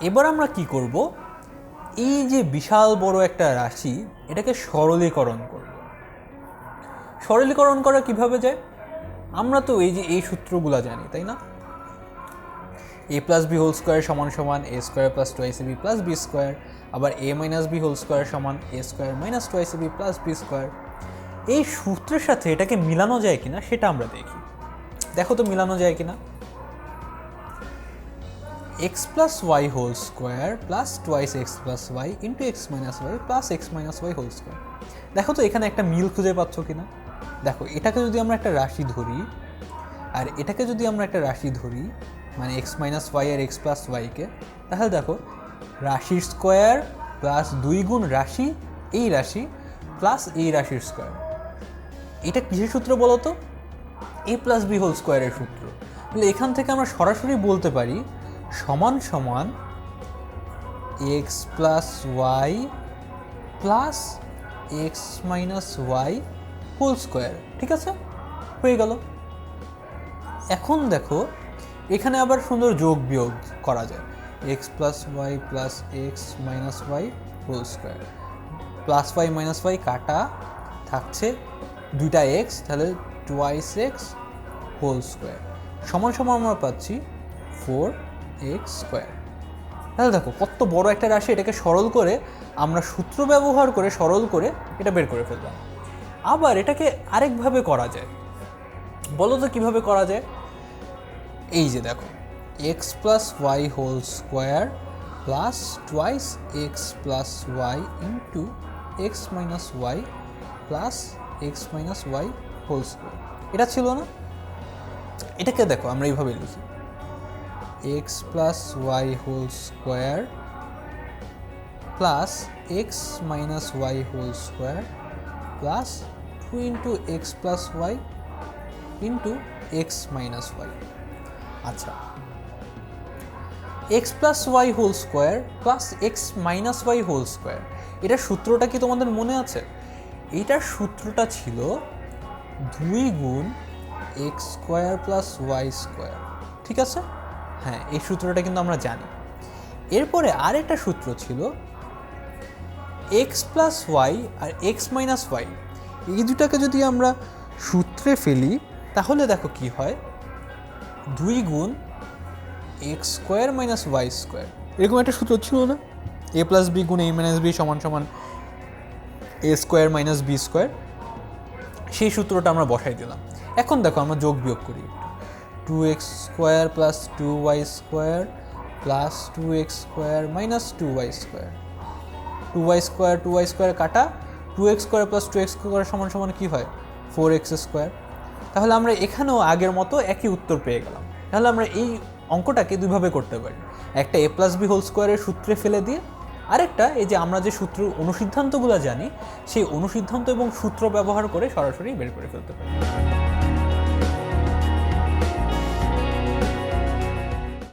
এবার আমরা কি করব? এই যে বিশাল বড় একটা রাশি, এটাকে সরলীকরণ করব। সরলীকরণ করা কীভাবে যায়? আমরা তো এই যে এই সূত্রগুলো জানি, তাই না? A plus B whole square সমান সমান A square plus twice B plus B square আবার A minus B whole square সমান A square minus twice B plus B square এই সূত্রের সাথে এটাকে মিলানো যায় কিনা, সেটা আমরা দেখি। দেখো তো মিলানো যায় কিনা। X plus Y whole square plus twice X plus Y into X minus Y plus X minus Y whole square দেখো তো এখানে একটা মিল খুঁজে পাচ্ছ কিনা? দেখো, এটাকে যদি আমরা একটা রাশি ধরি, আর এটাকে যদি আমরা একটা রাশি ধরি মানে এক্স মাইনাস ওয়াই আর এক্স প্লাস ওয়াইকে তাহলে দেখো, রাশির স্কোয়ার প্লাস দুই গুণ রাশি, এই রাশি প্লাস এই রাশির স্কোয়ার এটা কিসের সূত্র বলো তো এ প্লাস বি হোল স্কোয়ারের সূত্র। তাহলে এখান থেকে আমরা সরাসরি বলতে পারি সমান সমান X plus Y plus X minus Y whole square ঠিক আছে? হয়ে গেল। এখন দেখো, এখানে আবার সুন্দর যোগ বিয়োগ করা যায়। X plus Y plus X minus Y whole square plus Y minus Y কাটা থাকছে দুইটা এক্স তাহলে টুয়াইস এক্স হোল স্কোয়ার সমান সমান আমরা পাচ্ছি ফোর এক্স স্কোয়ার তাহলে দেখো, কত বড় একটা রাশি, এটাকে সরল করে আমরা সূত্র ব্যবহার করে সরল করে এটা বের করে ফেললাম। আবার এটাকে আরেকভাবে করা যায়। বলো তো কীভাবে করা যায়? এই যে দেখো X plus Y whole square plus twice X plus Y into X minus Y plus X minus Y whole square এটা ছিল না? এটাকে দেখো, আমরা এইভাবে লিখি। X plus Y whole square plus X minus Y whole square plus two into X plus Y into X minus Y আচ্ছা। X plus Y whole square plus X minus Y whole square এটার সূত্রটা কি তোমাদের মনে আছে? এইটার সূত্রটা ছিল দুই গুণ X square plus Y square ঠিক আছে? হ্যাঁ এই সূত্রটা কিন্তু আমরা জানি। এরপরে আরেকটা সূত্র ছিল এক্স প্লাস ওয়াই আর এক্স মাইনাস ওয়াই এই দুটাকে যদি আমরা সূত্রে ফেলি, তাহলে দেখো কি হয়? দুই গুণ X square minus Y square এরকম একটা সূত্র ছিল না? এ প্লাস বি গুণ এ মাইনাস বি সমান সমান A square minus B square সেই সূত্রটা আমরা বসাই দিলাম। এখন দেখো আমরা যোগ বিয়োগ করি। Two X square plus two Y square plus two X square minus two Y square two Y square two Y square কাটা two X square plus two X square সমান সমান কী হয়? ফোর এক্স স্কোয়ার তাহলে আমরা এখানেও আগের মতো একই উত্তর পেয়ে গেলাম। তাহলে আমরা এই অঙ্কটাকে দুইভাবে করতে পারি। একটা এ প্লাস বি হোল স্কোয়ারের সূত্রে ফেলে দিয়ে, আরেকটা এই যে আমরা যে সূত্র অনুসিদ্ধান্তগুলো জানি, সেই অনুসিদ্ধান্ত এবং সূত্র ব্যবহার করে সরাসরি বের করে ফেলতে পারি।